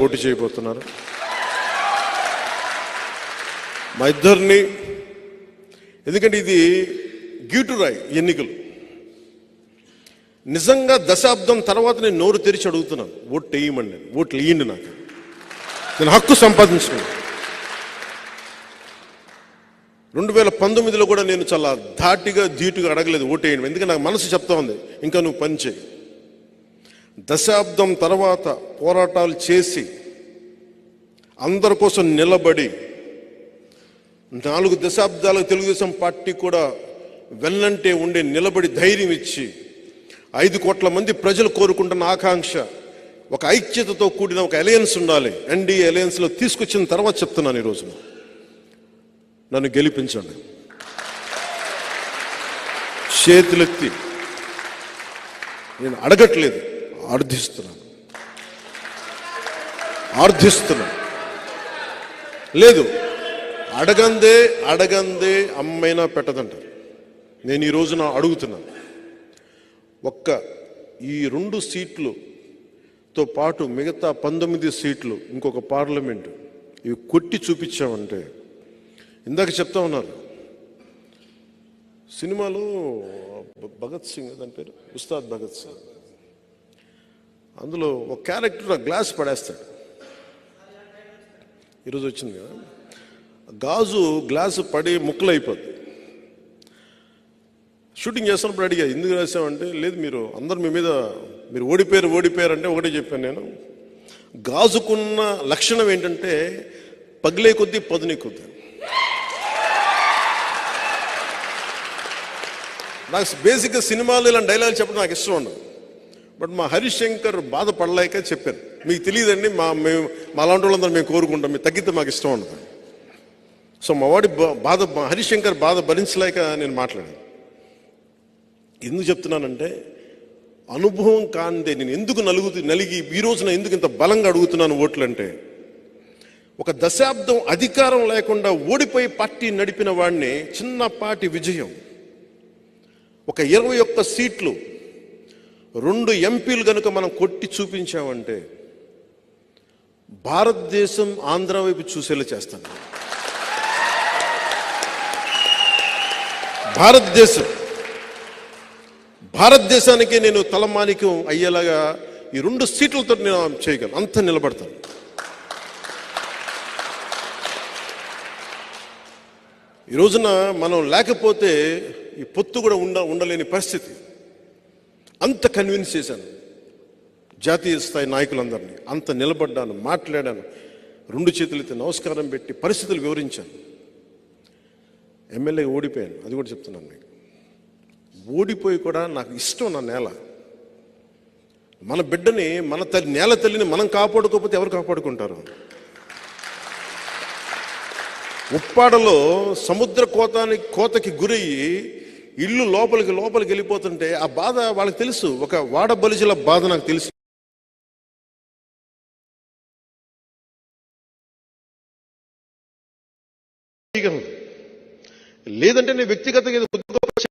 పోటీ చేయబోతున్నారు. మా ఇద్దరిని ఎందుకంటే ఇది గీటురాయి ఎన్నికలు. నిజంగా దశాబ్దం తర్వాత నేను నోరు తెరిచి అడుగుతున్నాను ఓట్లు వేయమండి నేను ఓట్లు వేయండి నాకు. నేను హక్కు సంపాదించుకున్నాను. రెండు వేల పంతొమ్మిదిలో కూడా నేను చాలా ధాటిగా ధీటుగా అడగలేదు ఓటేయండి ఎందుకంటే నాకు మనసు చెప్తా ఉంది ఇంకా నువ్వు పని చేయి. దశాబ్దం తర్వాత పోరాటాలు చేసి అందరి కోసం నిలబడి నాలుగు దశాబ్దాలకు తెలుగుదేశం పార్టీ కూడా వెళ్ళంటే ఉండే నిలబడి ధైర్యం ఇచ్చి ఐదు కోట్ల మంది ప్రజలు కోరుకుంటున్న ఆకాంక్ష ఒక ఐక్యతతో కూడిన ఒక అలయన్స్ ఉండాలి. ఎన్డీఏ అలయన్స్లో తీసుకొచ్చిన తర్వాత చెప్తున్నాను ఈరోజు నన్ను గెలిపించండి. చేతులెత్తి. నేను అడగట్లేదు. ఆర్థిస్తున్నాను ఆర్థిస్తున్నాను లేదు అడగందే అడగందే అమ్మైనా పెట్టదంటారు. నేను ఈ రోజున అడుగుతున్నాను. ఒక్క ఈ రెండు సీట్లుతో పాటు మిగతా పంతొమ్మిది సీట్లు ఇంకొక పార్లమెంటు ఇవి కొట్టి చూపించామంటే ఇందాక చెప్తా ఉన్నారు. సినిమాలో భగత్ సింగ్ దాని పేరు? ఉస్తాద్ భగత్ సింగ్. అందులో ఒక క్యారెక్టర్ ఆ గ్లాస్ పడేస్తాడు. ఈరోజు వచ్చింది కదా? గాజు గ్లాసు పడి ముక్కలు అయిపోద్ది షూటింగ్ చేస్తున్నప్పుడు అడిగా ఎందుకు రాసామంటే లేదు మీరు అందరు మీ మీద మీరు ఓడిపోయారు ఓడిపోయారు అంటే ఒకటే చెప్పాను నేను. గాజుకున్న లక్షణం ఏంటంటే పగిలే కొద్దీ పదునే కొద్ది. నాకు బేసిక్గా సినిమాలు ఇలాంటి డైలాగ్ చెప్పడం నాకు ఇష్టం ఉండదు. బట్ మా హరిశంకర్ బాధపడలేక చెప్పాను మీకు తెలియదండి మా మేము మా అలాంటి వాళ్ళందరూ మేము కోరుకుంటాం మీరు తగ్గితే మాకు ఇష్టం ఉండదు. సో మా వాడి బా- బాధ హరిశంకర్ బాధ భరించలేక నేను మాట్లాడాను. ఎందుకు చెప్తున్నానంటే అనుభవం కాందే నేను ఎందుకు నలుగు నలిగి ఈ రోజున ఎందుకు ఇంత బలంగా అడుగుతున్నాను ఓట్లు అంటే ఒక దశాబ్దం అధికారం లేకుండా ఓడిపోయి పార్టీ నడిపిన వాడిని చిన్నపాటి విజయం. ఒక ఇరవై ఒక్క సీట్లు రెండు ఎంపీలు కనుక మనం కొట్టి చూపించామంటే భారతదేశం ఆంధ్ర వైపు చూసేలా చేస్తాను. భారతదేశం. భారతదేశానికి నేను తలమానికం అయ్యేలాగా ఈ రెండు సీట్లతో నేను చేయగలను. అంత నిలబడతాను. ఈ రోజున మనం లేకపోతే ఈ పొత్తు కూడా ఉండ ఉండలేని పరిస్థితి. అంత కన్విన్స్ చేశాను. జాతీయ స్థాయి నాయకులందరినీ అంత నిలబడ్డాను మాట్లాడాను రెండు చేతులైతే నమస్కారం పెట్టి పరిస్థితులు వివరించాను. ఎమ్మెల్యే ఓడిపోయాను అది కూడా చెప్తున్నాను మీకు. ఓడిపోయి కూడా నాకు ఇష్టం నా నేల. మన బిడ్డని మన తల్లి నేల తల్లిని మనం కాపాడుకోకపోతే ఎవరు కాపాడుకుంటారు? ఉప్పాడలో సముద్ర కోతానికి కోతకి గురయ్యి ఇల్లు లోపలికి లోపలికి వెళ్ళిపోతుంటే ఆ బాధ వాళ్ళకి తెలుసు. ఒక వాడ బలిజల బాధ నాకు తెలుసు. లేదంటే నేను వ్యక్తిగతంగా ఏదో గొప్ప